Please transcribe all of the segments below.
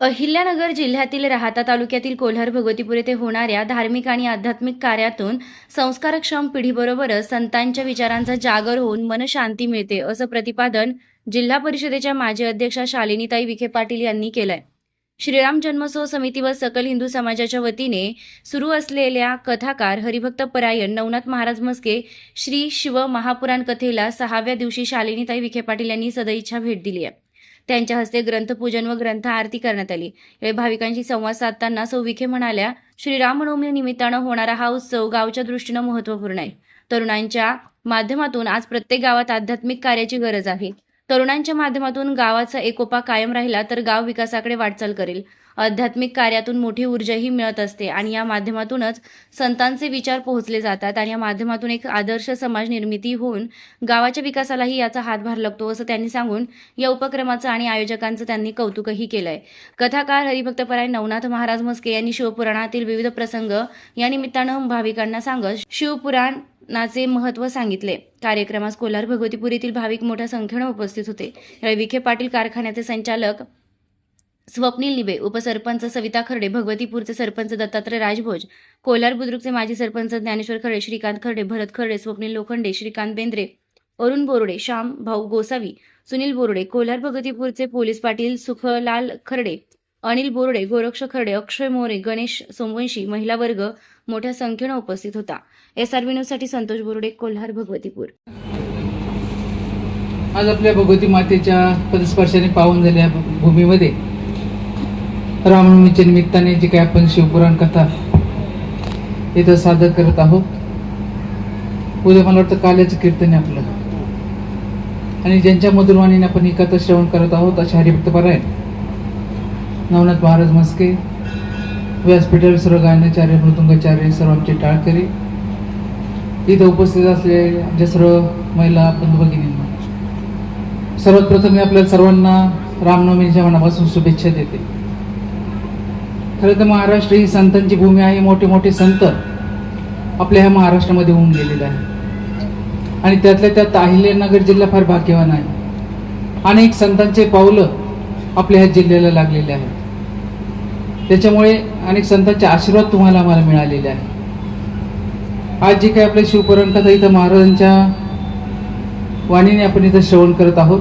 अहिल्यानगर जिल्ह्यातील राहाता तालुक्यातील कोल्हार भगवतीपूर येथे होणाऱ्या धार्मिक आणि आध्यात्मिक कार्यातून संस्कारक्षम पिढीबरोबरच संतांच्या विचारांचा जागर होऊन मनशांती मिळते असं प्रतिपादन जिल्हा परिषदेच्या माजी अध्यक्षा शालिनीताई विखे पाटील यांनी केलंय. श्रीराम जन्मोत्सव समिती व सकल हिंदू समाजाच्या वतीने सुरू असलेल्या कथाकार हरिभक्त परायण नवनाथ महाराज मस्के श्री शिव महापुराण कथेला सहाव्या दिवशी शालिनीताई विखे पाटील यांनी सदैच्छा भेट दिली आहे. त्यांच्या हस्ते ग्रंथपूजन व ग्रंथ आरती करण्यात आली. यावेळी भाविकांशी संवाद साधताना सौ विखे म्हणाल्या श्रीरामनवमी निमित्तानं होणारा हा उत्सव गावच्या दृष्टीनं महत्त्वपूर्ण आहे. तरुणांच्या माध्यमातून आज प्रत्येक गावात आध्यात्मिक कार्याची गरज आहे. तरुणांच्या माध्यमातून गावाचा एकोपा कायम राहिला तर गाव विकासाकडे वाटचाल करेल. आध्यात्मिक कार्यातून मोठी ऊर्जाही मिळत असते आणि या माध्यमातूनच संतांचे विचार पोहोचले जातात आणि या माध्यमातून एक आदर्श समाज निर्मिती होऊन गावाच्या विकासालाही याचा हातभार लागतो असं त्यांनी सांगून या उपक्रमाचं आणि आयोजकांचं त्यांनी कौतुकही केलंय. कथाकार हरिभक्तपराय नवनाथ महाराज मस्के यांनी शिवपुराणातील विविध प्रसंग या निमित्तानं भाविकांना सांगत शिवपुराणाचे महत्त्व सांगितले. कार्यक्रमास कोल्हार भगवतीपुरीतील येथील भाविक मोठ्या संख्येनं उपस्थित होते. यावेळी विखे पाटील कारखान्याचे संचालक स्वप्नील निबे उपसरपंच सविता खर्डे भगवतीपूरचे सरपंच दत्तात्रय राजभोज कोलार बुद्रुकचे माजी सरपंच ज्ञानेश्वर खर्डे श्रीकांत खर्डे भरत खर्डे स्वप्नील लोखंडे श्रीकांत बेंद्रे अरुण बोरडे श्याम भाऊ गोसावी सुनील बोरडे कोलार भगतीपूरचे पोलीस पाटील सुखलाल खर्डे अनिल बोरडे गोरक्ष खर्डे अक्षय मोरे गणेश सोमवंशी महिला वर्ग मोठ्या संख्येनं उपस्थित होता. एस आरसाठी संतोष बोरडे कोल्हार भगवतीपूर. आज आपल्या भगवती मातेच्या पदस्पर्शाने पावन झाल्या भूमीमध्ये. रामनवमीच्या निमित्ताने जी काही आपण शिवपुराण कथा इथं सादर करत आहोत उद्या मला वाटतं काल्याचं कीर्तन आहे आपलं. आणि ज्यांच्या मधुरवाणीने आपण ही कथा श्रवण करत आहोत अशा हरिभक्तपरायण नवनाथ महाराज मस्के व्यासपीठावर सर्व गायनाचार्य मृदुंगाचार्य सर्व आमचे टाळकरी. इथं उपस्थित असलेले आमच्या सर्व महिला बंधू भगिनींना सर्वात प्रथम मी आपल्या सर्वांना रामनवमीच्या मनापासून शुभेच्छा देते. खरं तर महाराष्ट्र ही संतांची भूमी आहे मोठे मोठे संत आपल्या ह्या महाराष्ट्रामध्ये होऊन गेलेले आहे आणि त्यातल्या त्यात अहिल्यानगर जिल्हा फार भाग्यवान आहे. अनेक संतांचे पावलं आपल्या ह्या जिल्ह्याला लागलेले आहेत. त्याच्यामुळे अनेक संतांचे आशीर्वाद तुम्हाला आम्हाला मिळालेले आहे आज जे काही आपल्या शिवपुराण कथा इथं महाराजांच्या वाणीने आपण इथं श्रवण करत आहोत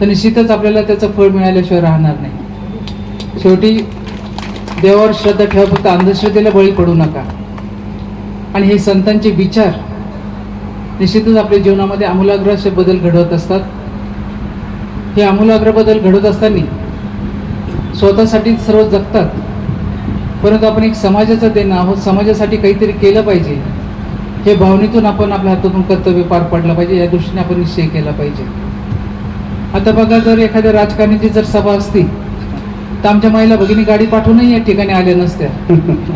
तर निश्चितच आपल्याला त्याचं फळ मिळाल्याशिवाय राहणार नाही. शेवटी देवावर श्रद्धा ठेवा फक्त अंधश्रद्धेला बळी पडू नका. आणि हे संतांचे विचार निश्चितच आपल्या जीवनामध्ये आमूलाग्र असे बदल घडवत असतात. हे आमूलाग्र बदल घडवत असताना स्वतःसाठी सर्व जगतात. परंतु आपण एक समाजाचा देणं आहोत समाजासाठी काहीतरी केलं पाहिजे. हे भावनेतून आपण आपल्या हातातून कर्तव्य पार पाडलं पाहिजे या दृष्टीने आपण निश्चय केला पाहिजे. आता बघा जर एखाद्या राजकारण्याची जर सभा असती तर आमच्या महिला भगिनी गाडी पाठवूनही या ठिकाणी आल्या नसत्या.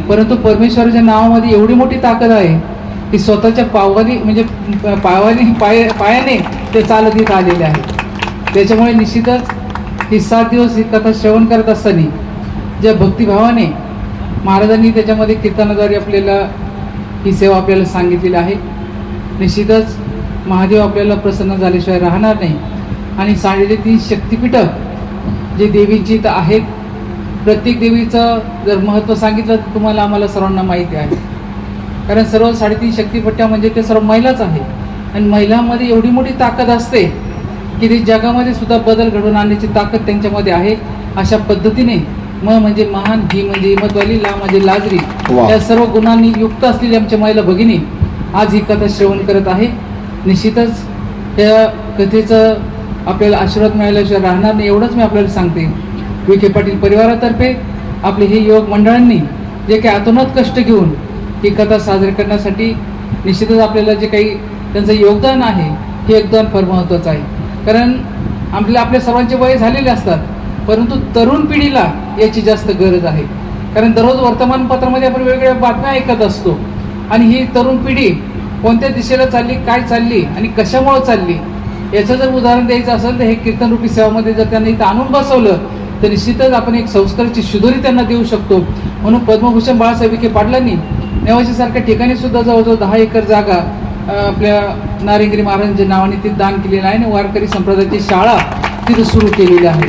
परंतु परमेश्वराच्या नावामध्ये एवढी मोठी ताकद आहे की स्वतःच्या पावानी म्हणजे पावानी पाय पायाने ते चालत येत आलेले आहे त्याच्यामुळे निश्चितच ही सात दिवस ही कथा श्रवण करत असताना ज्या भक्तिभावाने महाराजांनी त्याच्यामध्ये कीर्तनाद्वारे आपल्याला ही सेवा आपल्याला सांगितलेली आहे. निश्चितच महादेव आपल्याला प्रसन्न झाल्याशिवाय राहणार नाही. आणि साडेतीन शक्तिपीठं जे देवींची इथं आहेत प्रत्येक देवीचं जर महत्त्व सांगितलं तर तुम्हाला आम्हाला सर्वांना माहिती आहे. कारण सर्व साडेतीन शक्तिपट्ट्या म्हणजे ते सर्व महिलाच आहे आणि महिलांमध्ये एवढी मोठी ताकद असते की ती जगामध्ये सुद्धा बदल घडवून आणण्याची ताकद त्यांच्यामध्ये आहे अशा पद्धतीने. म म्हणजे महान ही म्हणजे हिमतवाली ला म्हणजे लाजरी. या सर्व गुणांनी युक्त असलेली आमच्या महिला भगिनी आज ही कथा श्रवण करत आहे. निश्चितच त्या कथेचं आपल्याला आशीर्वाद मिळाल्याशिवाय राहणार नाही एवढंच मी आपल्याला सांगते. विखे पाटील परिवारातर्फे आपले हे युवक मंडळांनी जे काही अतोनात कष्ट घेऊन ही कथा साजरी करण्यासाठी निश्चितच आपल्याला जे काही त्यांचं योगदान आहे हे योगदान फार महत्त्वाचं आहे. कारण आपल्या आपल्या सर्वांचे वय झालेले असतात परंतु तरुण पिढीला याची जास्त गरज आहे. कारण दररोज वर्तमानपत्रामध्ये आपण वेगवेगळ्या बातम्या ऐकत असतो. आणि ही तरुण पिढी कोणत्या दिशेला चालली काय चालली आणि कशामुळं चालली याचं जर उदाहरण द्यायचं असेल तर हे कीर्तनरूपी सेवामध्ये जर त्यांना इथं आणून बसवलं तर निश्चितच आपण एक संस्काराची शिदोरी त्यांना देऊ शकतो. म्हणून पद्मभूषण बाळासाहेब विखे पाटलांनी नेवाशीसारख्या ठिकाणी सुद्धा जवळजवळ दहा एकर जागा आपल्या नारेंगिरी महाराजांच्या नावाने ती दान केलेलं आहे आणि वारकरी संप्रदायाची शाळा तिथं सुरू केलेली आहे.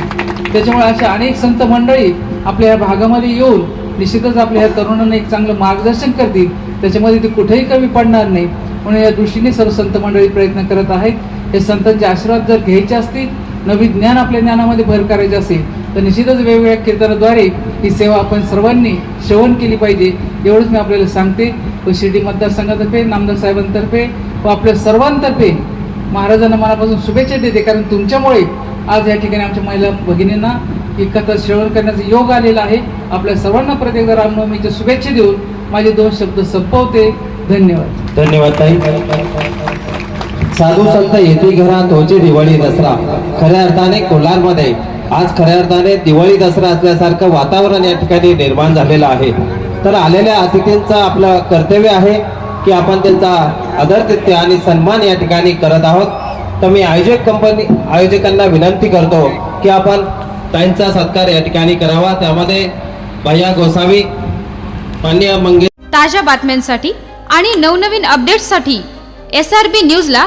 त्याच्यामुळे अशा अनेक संत मंडळी आपल्या या भागामध्ये येऊन निश्चितच आपल्या ह्या तरुणांना एक चांगलं मार्गदर्शन करतील. त्याच्यामध्ये ते कुठेही कमी पडणार नाही. म्हणून या दृष्टीने सर्व संत मंडळी प्रयत्न करत आहेत. हे संतांचे आशीर्वाद जर घ्यायचे असतील नवीन ज्ञान आपल्या ज्ञानामध्ये भर करायचे असेल तर निश्चितच वेगवेगळ्या कीर्तनाद्वारे ही सेवा आपण सर्वांनी श्रवण केली पाहिजे. एवढंच मी आपल्याला सांगते. व शिर्डी मतदारसंघातर्फे नामदार साहेबांतर्फे व आपल्या सर्वांतर्फे महाराजांना मनापासून शुभेच्छा देते. कारण तुमच्यामुळे आज या ठिकाणी आमच्या महिला भगिनींना एकत्र श्रवण करण्याचा योग आलेला आहे. आपल्या सर्वांना प्रत्येकदा रामनवमीच्या शुभेच्छा देऊन माझे दोन शब्द संपवते. धन्यवाद. धन्यवाद ताई. साधू संत येथे घरा तोचे दिवाळी दसरा. खऱ्या अर्थाने कोलारमध्ये. आज खऱ्या अर्थाने दिवाळी दसरा असल्यासारखं वातावरण या ठिकाणी निर्माण झालेलं आहे. तर आलेल्या अतिथींचं आपलं कर्तव्य आहे की आपण त्यांचा आदरातिथ्य आणि सन्मान या ठिकाणी करत आहोत. तर मी आयोजक कंपनी आयोजकांना विनंती करतो की आपण त्यांचा सत्कार या ठिकाणी करावा. त्यामध्ये भैया गोसावी मान्य मंगे ताज्या बातम्यांसाठी आणि नवनवीन अपडेट्ससाठी एस आर बी न्यूजला